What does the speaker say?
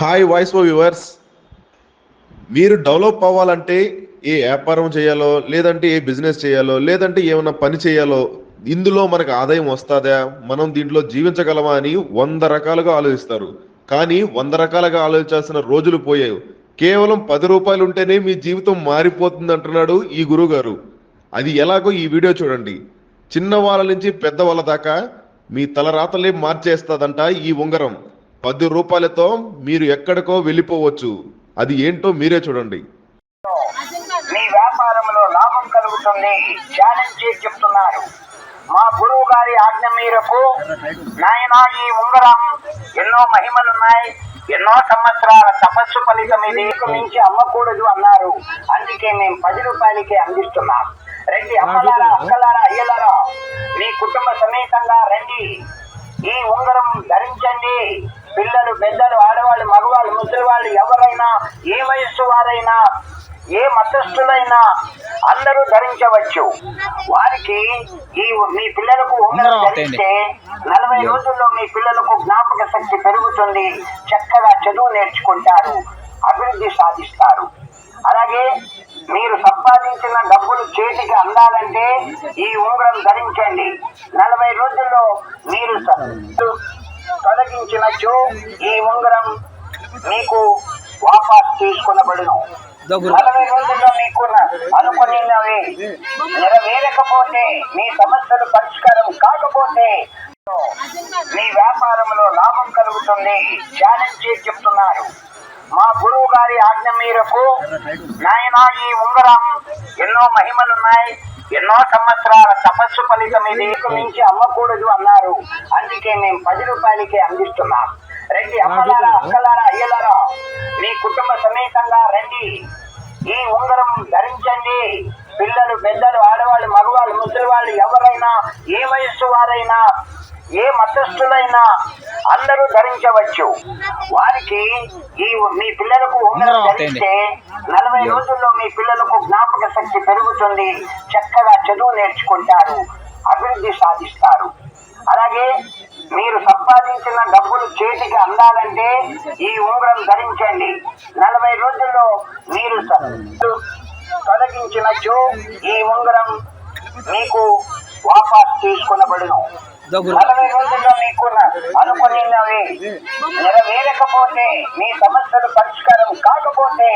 Hi voice ఓ viewers మీరు develop అవ్వాలంటే ఏ వ్యాపారం చేయాలో లేదంటే ఏ బిజినెస్ చేయాలో లేదంటే ఏమైనా పని చేయాలో ఇందులో మనకు ఆదాయం వస్తుందా? మనం దీంట్లో జీవించగలమా అని వంద రకాలుగా ఆలోచిస్తారు. కానీ వంద రకాలుగా ఆలోచించాల్సిన రోజులు పోయాయి. కేవలం పది రూపాయలు ఉంటేనే మీ జీవితం మారిపోతుంది అంటున్నాడు ఈ గురువు గారు అది ఎలాగో ఈ వీడియో చూడండి. చిన్న వాళ్ళ నుంచి పెద్ద వాళ్ళ దాకా మీ తలరాతలే మార్చేస్తుందంట ఈ ఉంగరం. పది రూపాయలతో మీరు ఎక్కడికో వెళ్ళిపోవచ్చు. అది ఏంటో మీరే చూడండి. మీ వ్యాపారంలో లాభం కలుగుతుంది. ఛాలెంజ్ చేసి చెప్తున్నారు. మా గురువు గారి ఆజ్ఞ మేరకు నాయన ఈ ఉంగరం ఎన్నో మహిమలున్నాయి. ఎన్నో సంవత్సరాల తపస్సు ఫలితం ఇది. మించి అమ్మకూడదు అన్నారు. అందుకే మేము పది రూపాయలకే అందిస్తున్నాం. రండి అమ్మలారా అక్కలారా అయ్యలారా. మీ కుటుంబ సమేతంగా రండి. ఈ ఉంగరం ధరించండి. పిల్లలు పెద్దలు ఆడవాళ్ళు మగవాళ్ళు ముసలి వాళ్ళు ఎవరైనా ఏ వయస్సు వారైనా ఏ మతస్థులైనా అందరూ ధరించవచ్చు. వారికి ఈ మీ పిల్లలకు ఉంగరం. ధరిస్తే నలభై రోజుల్లో మీ పిల్లలకు జ్ఞాపక శక్తి పెరుగుతుంది. చక్కగా చదువు నేర్చుకుంటారు. అభివృద్ధి సాధిస్తారు. అలాగే మీరు సంపాదించిన డబ్బులు చేతికి అందాలంటే ఈ ఉంగరం ధరించండి. నలభై రోజుల్లో మీరు స- తొలగించినచో ఈ ఉంగరం మీకు వాపస్ తీసుకునబడును. నలభై రోజుల్లో మీకు న- అనుకున్నవి నెరవేరకపోతే మీ సమస్యలు పరిష్కారం కాకపోతే మీ వ్యాపారంలో లాభం కలుగుతుంది. ఛాలెంజ్ చేసి చెప్తున్నారు. మా గురువు గారి ఆజ్ఞ మేరకు నాయన ఈ ఉంగరం ఎన్నో మహిమలున్నాయి ఎన్నో సంవత్సరాల తపస్సు ఫలితం ఇది. మించి అమ్మకూడదు అన్నారు. అందుకే మేము పది రూపాయలకే అందిస్తున్నాం. రండి అమ్మలారా అక్కలారా అయ్యలారా మీ కుటుంబ సమేతంగా రండి. ఈ ఉంగరం ధరించండి. పిల్లలు పెద్దలు ఆడవాళ్ళు మగవాళ్ళు ముసలి వాళ్ళు ఎవరైనా ఏ వయస్సు వారైనా ఏ మతస్థులైనా అందరూ ధరించవచ్చు. వారికి ఈ మీ పిల్లలకు ఉంగరం. ధరిస్తే నలభై రోజుల్లో మీ పిల్లలకు జ్ఞాపక శక్తి పెరుగుతుంది. చక్కగా చదువు నేర్చుకుంటారు. అభివృద్ధి సాధిస్తారు. అలాగే మీరు సంపాదించిన డబ్బులు చేతికి అందాలంటే ఈ ఉంగరం ధరించండి. నలభై రోజుల్లో మీరు స- తొలగించినచో ఈ ఉంగరం మీకు వాపస్ తీసుకునబడును. మీకు న- అనుకున్నవి నెరవేరకపోతే మీ సమస్యలు పరిష్కారం కాకపోతే